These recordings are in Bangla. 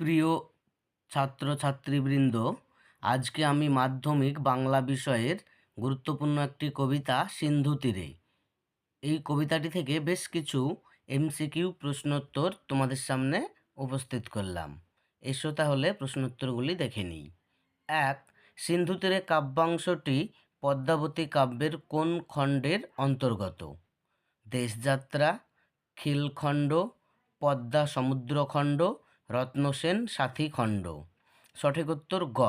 প্রিয় ছাত্রছাত্রীবৃন্দ, আজকে আমি মাধ্যমিক বাংলা বিষয়ের গুরুত্বপূর্ণ একটি কবিতা সিন্ধু তীরে। এই কবিতাটি থেকে বেশ কিছু এমসিকিউ প্রশ্নোত্তর তোমাদের সামনে উপস্থিত করলাম। এসো তাহলে প্রশ্নোত্তরগুলি দেখে নিই। এক, সিন্ধু তীরে কাব্যাংশটি পদ্মাবতী কাব্যের কোন খণ্ডের অন্তর্গত? দেশযাত্রা, খিলখণ্ড, পদ্মা সমুদ্রখণ্ড রত্নসেন সাথীখণ্ড সঠিক উত্তর গ,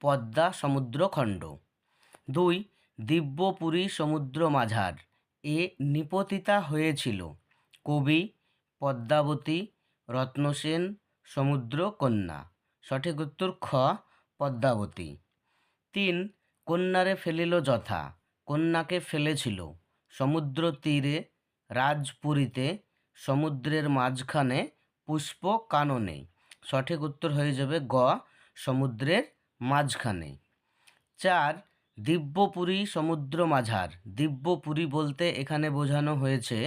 পদ্মা সমুদ্রখণ্ড দুই, দিব্যপুরী সমুদ্র মাঝার। এ নিপতিতা হয়েছিল। কবি, পদ্মাবতী রত্নসেন সমুদ্র কন্যা। সঠিক উত্তর খ, পদ্মাবতী। তিন, কন্যারে ফেলিল যথা। কন্যাকে ফেলেছিল। সমুদ্র তীরে, রাজপুরীতে, সমুদ্রের মাঝখানে পুষ্প কাননে সঠিক উত্তর হয়ে যাবে গ, সমুদ্রের মাঝখানে। চার, দিব্যপুরী সমুদ্র মাঝার। দিব্যপুরী বলতে এখানে বোঝানো হয়েছে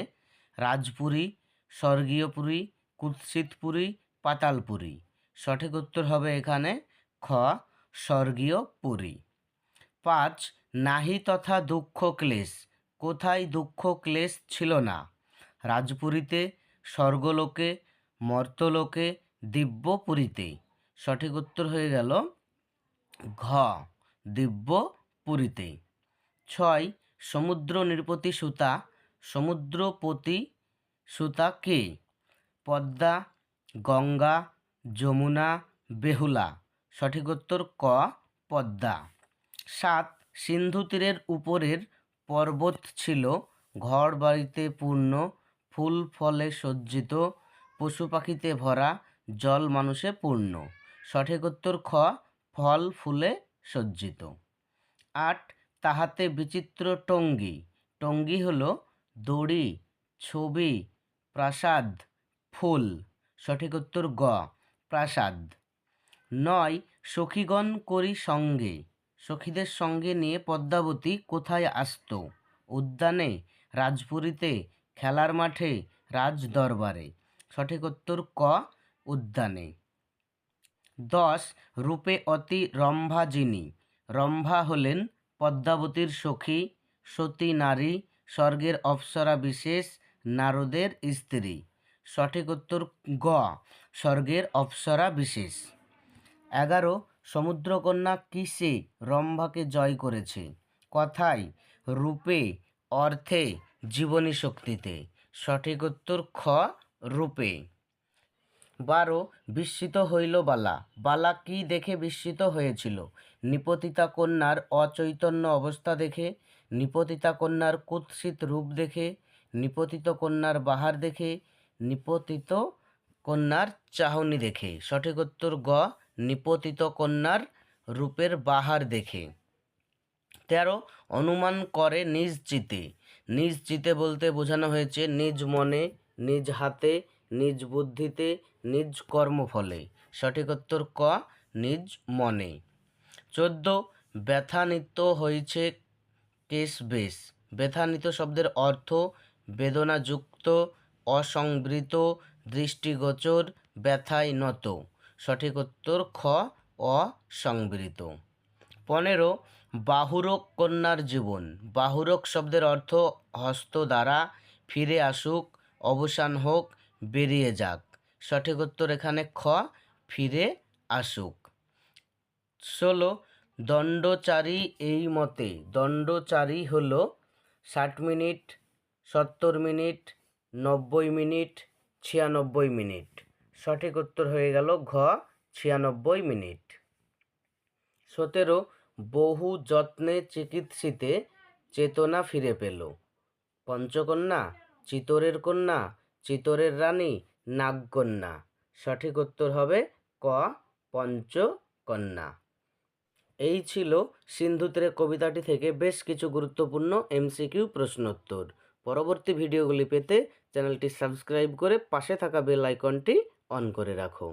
রাজপুরী, স্বর্গীয়পুরী, কুৎসিতপুরী, পাতালপুরী। সঠিক উত্তর হবে এখানে খ স্বর্গীয় পুরী পাঁচ, নাহি তথা দুঃখ ক্লেশ। কোথায় দুঃখ ক্লেশ ছিল না? রাজপুরীতে, স্বর্গলোকে মর্তলোকে দিব্যপুরীতে সঠিক উত্তর হয়ে গেল ঘ দিব্যপুরীতে ছয়, সমুদ্র নৃপতি সুতা সমুদ্রপতি সুতা কে? পদ্মা, গঙ্গা, যমুনা, বেহুলা। সঠিক উত্তর ক, পদ্মা। সাত, সিন্ধু তীরের উপরের পর্বত ছিল ঘর বাড়িতে পূর্ণ, ফুল ফলে সজ্জিত পশু পাখিতে ভরা জল মানুষে পূর্ণ। সঠিক উত্তর খ, ফল ফুলে সজ্জিত। আট, তাহাতে বিচিত্র টঙ্গী। টঙ্গী হল দড়ি, ছবি, প্রাসাদ, ফুল। সঠিক উত্তর গ, প্রাসাদ। নয়, সখীগণ করি সঙ্গে। সখীদের সঙ্গে নিয়ে পদ্মাবতী কোথায় আসত? উদ্যানে, রাজপুরীতে, খেলার মাঠে রাজ দরবারে সঠিক উত্তর ক, উদ্যানে। দশ, রূপে অতি রম্ভা যিনি রম্ভা হলেন পদ্মাবতীর সখী, সতী নারী, স্বর্গের অপ্সরা বিশেষ, নারদের স্ত্রী। সঠিক উত্তর গ, স্বর্গের অপ্সরা বিশেষ। এগারো, সমুদ্রকন্যা কিসে রম্ভাকে জয় করেছে? কথায়, রূপে, অর্থে, জীবনী শক্তিতে। সঠিক উত্তর খ রূপে। বারো, বিস্মিত হইল বালা। বালা কি দেখে বিস্মিত হয়েছিল? নিপতিতা কন্যার অচৈতন্য অবস্থা দেখে, নিপতিতা কন্যার কুৎসিত রূপ দেখে, নিপতিত কন্যার বাহার দেখে, নিপতিত কন্যার চাহনি দেখে। সঠিক উত্তর গ, নিপতিত কন্যার রূপের বাহার দেখে। তেরো, অনুমান করে নিজ চিতে। নিজ চিতে বলতে বোঝানো হয়েছে, নিজ মনে নিজ হাতে, নিজ বুদ্ধিতে, নিজ কর্মফলে। সঠিক উত্তর ক, নিজ মনে। চোদ্দ, ব্যথানিত হয়েছে কেশ বেশ ব্যথানিত শব্দের অর্থ বেদনাযুক্ত, অসংবৃত, দৃষ্টিগোচর ব্যথায় নত সঠিক উত্তর খ, অসংবৃত। পনেরো, বাহুরক কন্যার জীবন। বাহুরক শব্দের অর্থ হস্ত দ্বারা ফিরে আসুক অবসান হোক, বেরিয়ে যাক। সঠিক উত্তর এখানে খ, ফিরে আসুক। ষোলো, দণ্ডচারী এই মতে, দণ্ডচারী হল ষাট মিনিট, সত্তর মিনিট, নব্বই মিনিট, ছিয়ানব্বই মিনিট। সঠিক উত্তর হয়ে গেল ঘ, ছিয়ানব্বই মিনিট। সতেরো, বহু যত্নে চিকিৎসিতে চেতনা ফিরে পেল। পঞ্চকন্যা চিতরের কন্যা, চিতরের রানী, নাগকন্যা। সঠিক উত্তর হবে ক, পঞ্চকন্যা। এই ছিল সিন্ধুতরে কবিতাটি থেকে বেশ কিছু গুরুত্বপূর্ণ এমসিকিউ প্রশ্নোত্তর। পরবর্তী ভিডিওগুলি পেতে চ্যানেলটি সাবস্ক্রাইব করে পাশে থাকা বেল আইকনটি অন করে রাখো।